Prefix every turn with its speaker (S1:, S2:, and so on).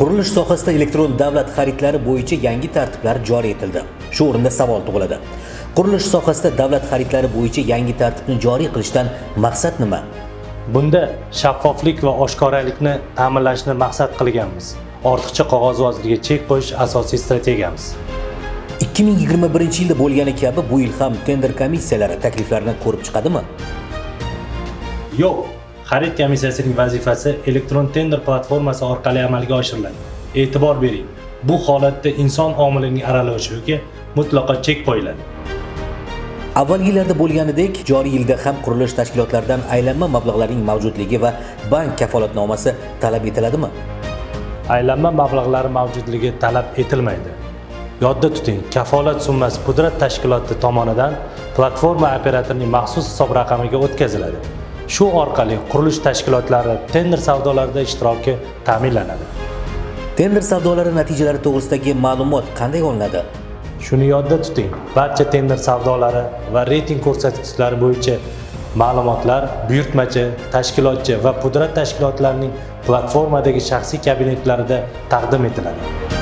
S1: qurilish sohasida elektron davlat xaridlari bo'yicha yangi tartiblar joriy etildi. Shu o'rinda savol tug'iladi. Qurilish sohasida davlat xaridlari bo'yicha yangi tartibni joriy qilishdan maqsad nima?
S2: Bunda shaffoflik va oshkoralikni ta'minlashni maqsad qilganmiz. Ortiqcha qog'ozbozlikka chek qo'yish asosiy strategiyamiz.
S1: 2021 yilda bo'lgani kabi bu yil ham tender komissiyalari takliflarni ko'rib chiqadimi?
S2: Yo'q, xarid komissiyasining vazifasi elektron tender platformasi orqali amalga oshiriladi. E'tibor bering, bu holatda inson omilining aralashuviga mutlaqo chek qo'yiladi.
S1: avvalgilarda bo'lganidek joriy yilda ham qurilish tashkilotlaridan aylanma mablag'larning mavjudligi va bank kafolatnomasi talab etiladimi
S2: Aylanma mablag'lari mavjudligi talab etilmaydi. Yodda tuting, kafolat summasi pudrat tashkiloti tomonidan platforma operatorining maxsus hisob raqamiga o'tkaziladi. Shu orqali qurilish tashkilotlari tender savdolarida ishtiroki ta'minlanadi.
S1: tender savdolari natijalari to'g'risidagi ma'lumot qanday olinadi
S2: Shuni yodda tuting, barcha tender savdolari va reyting ko'rsatkichlari bo'yicha ma'lumotlar buyurtmachi, tashkilotchi va pudrat tashkilotlarining platformadagi shaxsiy kabinetlarida taqdim etiladi.